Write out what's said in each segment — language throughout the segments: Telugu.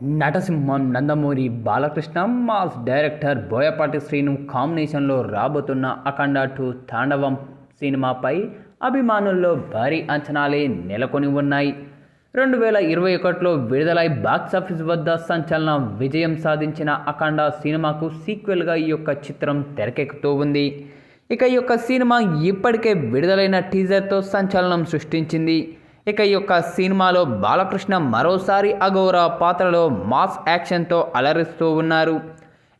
నటసింహం నందమూరి బాలకృష్ణ మాస్ డైరెక్టర్ బోయపాటి శ్రీను కాంబినేషన్లో రాబోతున్న అఖండ టూ తాండవం సినిమాపై అభిమానుల్లో భారీ అంచనాలే నెలకొని ఉన్నాయి. రెండు వేల ఇరవై ఒకటిలో విడుదలై బాక్సాఫీస్ వద్ద సంచలన విజయం సాధించిన అఖండ సినిమాకు సీక్వెల్గా ఈ యొక్క చిత్రం తెరకెక్కుతూ ఉంది. ఇక ఈ యొక్క సినిమా ఇప్పటికే విడుదలైన టీజర్తో సంచలనం సృష్టించింది. ఇక ఈ యొక్క సినిమాలో బాలకృష్ణ మరోసారి అఘోర పాత్రలో మాస్ యాక్షన్తో అలరిస్తూ ఉన్నారు.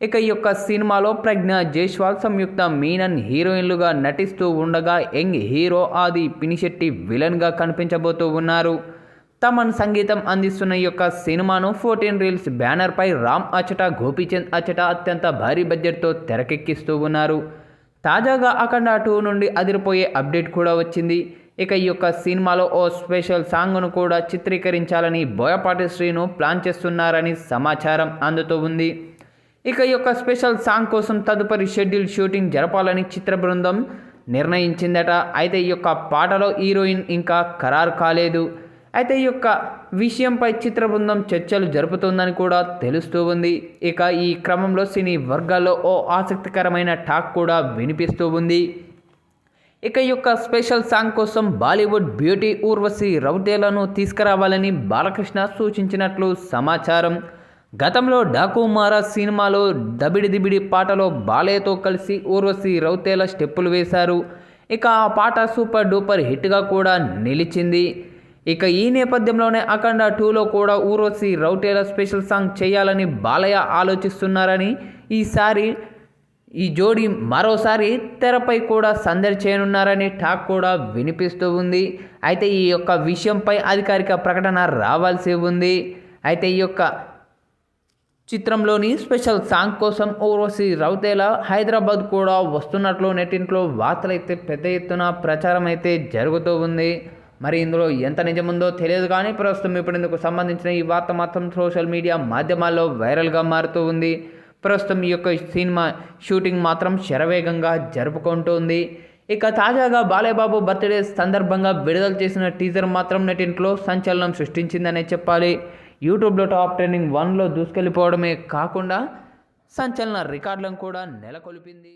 ఇక ఈ యొక్క సినిమాలో ప్రజ్ఞ జైస్వాల్ సంయుక్త మీనన్ హీరోయిన్లుగా నటిస్తూ ఉండగా యంగ్ హీరో ఆది పినిశెట్టి విలన్గా కనిపించబోతూ ఉన్నారు. తమన్ సంగీతం అందిస్తున్న ఈ యొక్క సినిమాను ఫోర్టీన్ రీల్స్ బ్యానర్పై రామ్ అచట గోపీచంద్ అచట అత్యంత భారీ బడ్జెట్తో తెరకెక్కిస్తూ ఉన్నారు. తాజాగా అఖండ టూ నుండి అదిరిపోయే అప్డేట్ కూడా వచ్చింది. ఇక ఈ యొక్క సినిమాలో ఓ స్పెషల్ సాంగ్ను కూడా చిత్రీకరించాలని బోయపాటి శ్రీను ప్లాన్ చేస్తున్నారని సమాచారం అందుతూ ఉంది. ఇక ఈ యొక్క స్పెషల్ సాంగ్ కోసం తదుపరి షెడ్యూల్ షూటింగ్ జరపాలని చిత్ర బృందం నిర్ణయించిందట. అయితే ఈ యొక్క పాటలో హీరోయిన్ ఇంకా ఖరారు కాలేదు. అయితే ఈ యొక్క విషయంపై చిత్ర బృందం చర్చలు జరుపుతుందని కూడా తెలుస్తూ ఉంది. ఇక ఈ క్రమంలో సినీ వర్గాల్లో ఓ ఆసక్తికరమైన టాక్ కూడా వినిపిస్తూ ఉంది. ఇక యొక్క స్పెషల్ సాంగ్ కోసం బాలీవుడ్ బ్యూటీ ఊర్వశి రౌతేలను తీసుకురావాలని బాలకృష్ణ సూచించినట్లు సమాచారం. గతంలో డాకుమారా సినిమాలో దబిడి దిబిడి పాటలో బాలయ్యతో కలిసి ఊర్వశి రౌతేల స్టెప్పులు వేశారు. ఇక ఆ పాట సూపర్ డూపర్ హిట్గా కూడా నిలిచింది. ఇక ఈ నేపథ్యంలోనే అఖండ టూలో కూడా ఊర్వశి రౌటేల స్పెషల్ సాంగ్ చేయాలని బాలయ్య ఆలోచిస్తున్నారని ఈసారి ఈ జోడీ మరోసారి తెరపై కూడా సందడి చేయనున్నారని టాక్ కూడా వినిపిస్తూ ఉంది. అయితే ఈ యొక్క విషయంపై అధికారిక ప్రకటన రావాల్సి ఉంది. అయితే ఈ యొక్క చిత్రంలోని స్పెషల్ సాంగ్ కోసం ఊర్వశి రౌతేల హైదరాబాద్ కూడా వస్తున్నట్లు నెట్టింట్లో వార్తలు అయితే పెద్ద ఎత్తున ప్రచారం అయితే జరుగుతూ ఉంది. మరి ఇందులో ఎంత నిజముందో తెలియదు కానీ ప్రస్తుతం ఇప్పుడు ఇందుకు సంబంధించిన ఈ వార్త మాత్రం సోషల్ మీడియా మాధ్యమాల్లో వైరల్గా మారుతూ ఉంది. ప్రస్తుతం ఈ యొక్క సినిమా షూటింగ్ మాత్రం శరవేగంగా జరుపుకుంటోంది. ఇక తాజాగా బాలయ్యబాబు బర్త్డే సందర్భంగా విడుదల చేసిన టీజర్ మాత్రం నెటింట్లో సంచలనం సృష్టించిందనే చెప్పాలి. యూట్యూబ్లో టాప్ ట్రెండింగ్ వన్లో దూసుకెళ్ళిపోవడమే కాకుండా సంచలన రికార్డులను కూడా నెలకొల్పింది.